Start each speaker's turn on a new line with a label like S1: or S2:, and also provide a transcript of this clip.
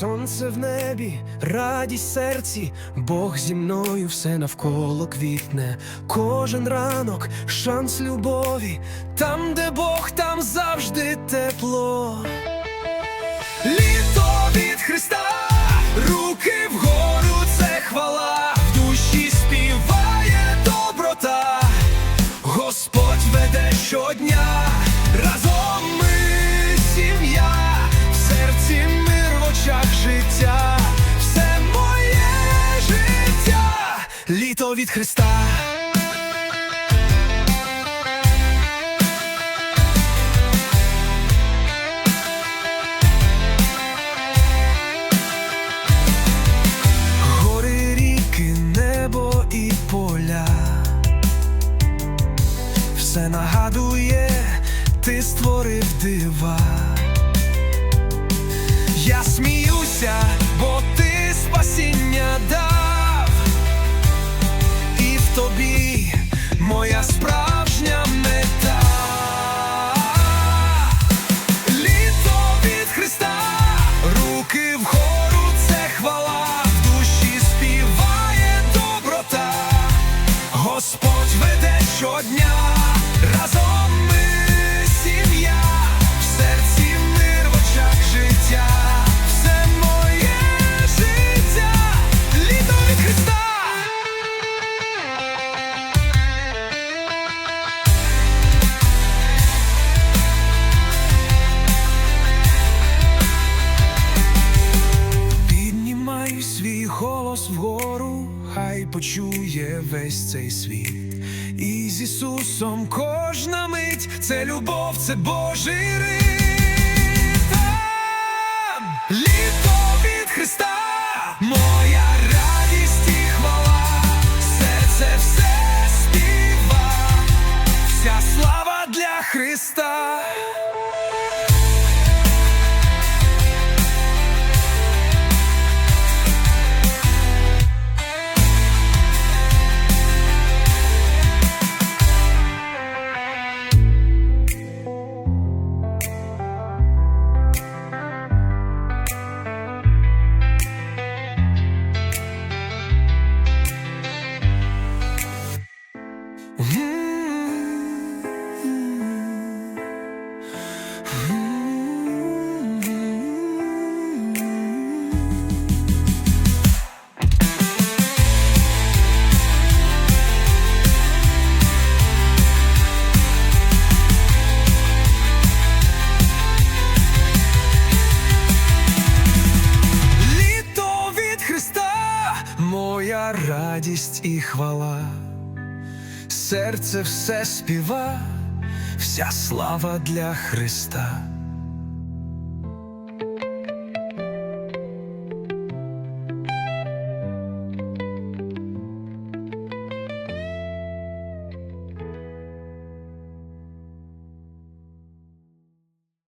S1: Сонце в небі, радість серці, Бог зі мною все навколо квітне. Кожен ранок шанс любові, там, де Бог, там завжди тепло. Літо від Христа, руки вгору, це хвала, в душі співає доброта, Господь веде щодня, від Христа. Гори, ріки, небо і поля. Все нагадує, ти створив дива. Я сміюся, моя справжня мета. Літо від Христа, руки вгору, це хвала, в душі співає доброта, Господь веде щодня, свій голос вгору, хай почує весь цей світ. І з Ісусом кожна мить це любов, це Божий ритм. Радість і хвала, серце все співа, вся слава для Христа.